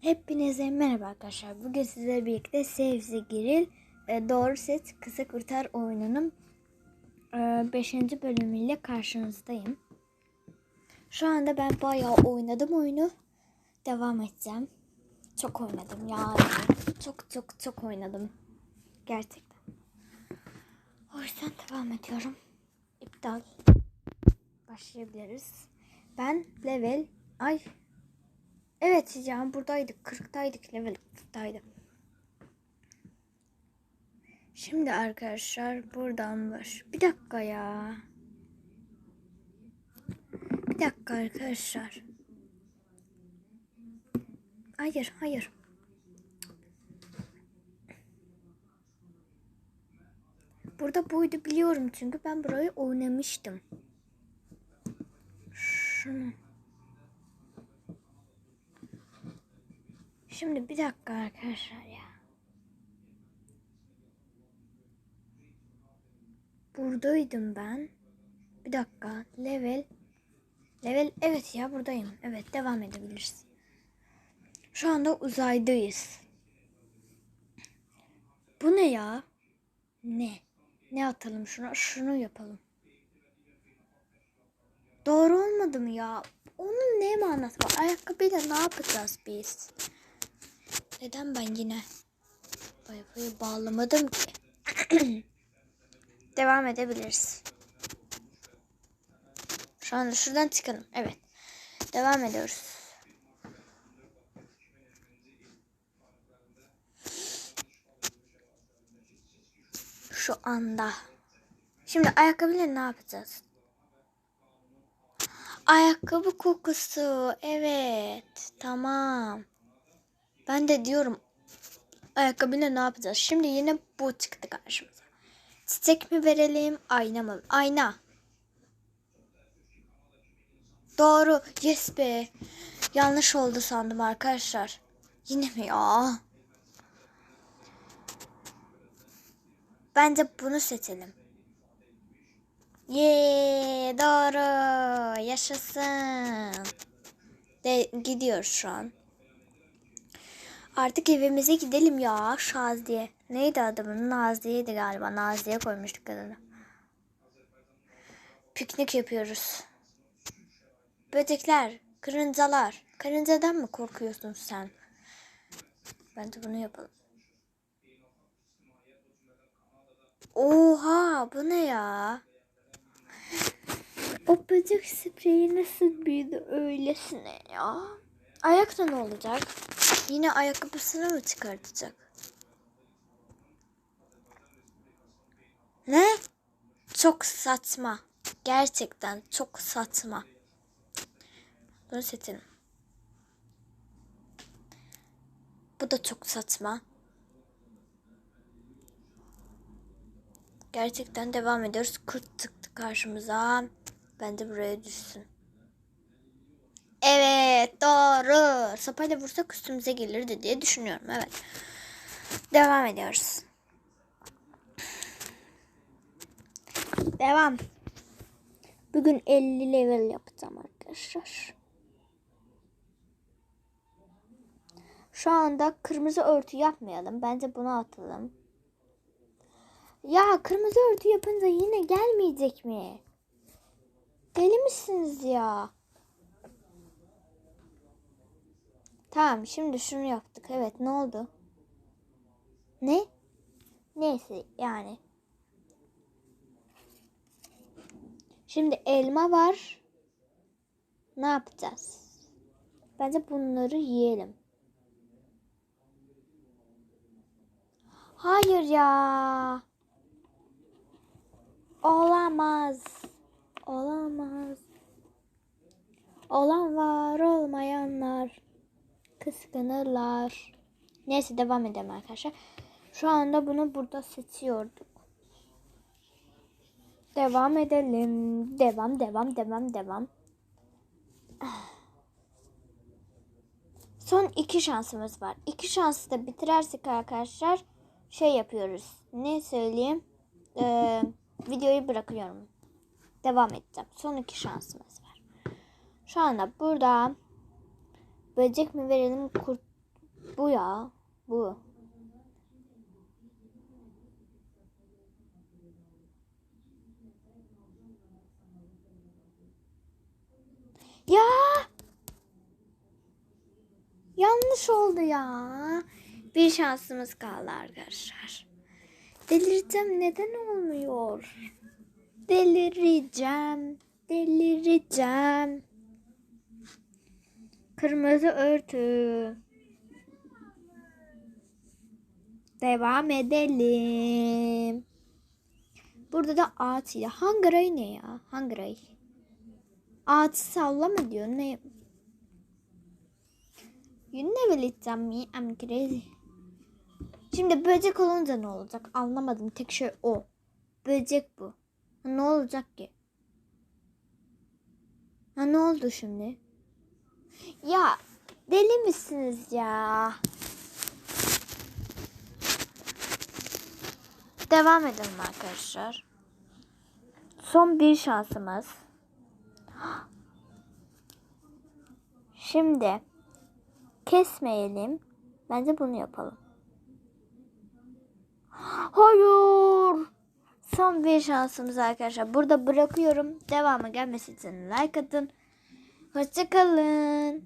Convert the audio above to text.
Hepinize merhaba arkadaşlar. Bugün sizlerle birlikte Save the e, Doğru Set Kısa Kurtar oyununun 5. bölümüyle karşınızdayım. Şu anda ben bayağı oynadım oyunu. Devam edeceğim. Çok oynadım ya. Çok çok çok oynadım. Gerçekten. O yüzden devam ediyorum. İptal. Başlayabiliriz. Ben level ay Evet ya buradaydık. 40'taydık. Level 40'taydı. Şimdi arkadaşlar buradan baş. Bir dakika ya. Bir dakika arkadaşlar. Hayır hayır. Burada buydu biliyorum çünkü ben burayı oynamıştım. Şunu. Şimdi bir dakika arkadaşlar ya. Buradaydım ben. Bir dakika. Level. Level. Evet ya buradayım. Evet devam edebiliriz. Şu anda uzaydayız. Bu ne ya? Ne? Ne atalım şuna? Şunu yapalım. Doğru olmadı mı ya? Onun ne manası var? Ayakkabıyla ne yapacağız biz? Neden ben yine Wi-Fi'yi bağlamadım ki? Devam edebiliriz. Şu anda şuradan çıkalım. Evet. Devam ediyoruz. Şu anda. Şimdi ayakkabıyla ne yapacağız? Ayakkabı kokusu. Evet. Tamam. Ben de diyorum ayakkabıyla ne yapacağız? Şimdi yine bu çıktı karşımıza. Çiçek mi verelim, ayna mı? Ayna. Doğru. Yes be. Yanlış oldu sandım arkadaşlar. Yine mi ya? Bence bunu seçelim. Yee doğru. Yaşasın. De gidiyoruz şu an. Artık evimize gidelim ya Şaziye. Neydi adamın? Naziye'ydi galiba. Naziye koymuştuk adını. Piknik yapıyoruz. Böcekler, karıncalar. Karıncadan mı korkuyorsun sen? Bence bunu yapalım. Oha bu ne ya? O böcek spreyi nasıl büyüdü öylesine ya? Ayakta ne olacak? Yine ayakkabısını mı çıkartacak? Ne? Çok saçma. Gerçekten çok saçma. Bunu seçelim. Bu da çok saçma. Gerçekten devam ediyoruz. Kurt çıktı karşımıza. Bence buraya düşsün. Evet doğru. Sopayla vursak üstümüze gelirdi diye düşünüyorum. Evet. Devam ediyoruz. Devam. Bugün 50 level yapacağım arkadaşlar. Şu anda kırmızı örtü yapmayalım. Bence bunu atalım. Ya kırmızı örtü yapınca yine gelmeyecek mi? Deli misiniz ya? Tamam şimdi şunu yaptık. Evet ne oldu? Ne? Neyse yani. Şimdi elma var. Ne yapacağız? Bence bunları yiyelim. Hayır ya. Olamaz. Olamaz. Olan var olmayanlar kıskanırlar. Neyse devam edelim arkadaşlar. Şu anda bunu burada seçiyorduk. Devam edelim. Devam, devam, devam, devam. Son iki şansımız var. İki şansı da bitirersek arkadaşlar şey yapıyoruz. Ne söyleyeyim? Ee, videoyu bırakıyorum. Devam edeceğim. Son iki şansımız var. Şu anda burada böcek mi verelim, kurt Bu ya. Bu. Ya. Yanlış oldu ya. Bir şansımız kaldı arkadaşlar. Delireceğim neden olmuyor? Delireceğim. Delireceğim. Kırmızı örtü. Devam edelim. Burada da ağaç ile. Hangi ay ne ya? Hangi ay? Ağaç sallama diyor. Ne? You never me. I'm crazy. Şimdi böcek olunca ne olacak? Anlamadım. Tek şey o. Böcek bu. Ne olacak ki? Ha ne oldu şimdi? Ya deli misiniz ya? Devam edelim arkadaşlar. Son bir şansımız. Şimdi kesmeyelim. Bence bunu yapalım. Hayır. Son bir şansımız arkadaşlar. Burada bırakıyorum. Devamı gelmesi için like atın. Hoşçakalın.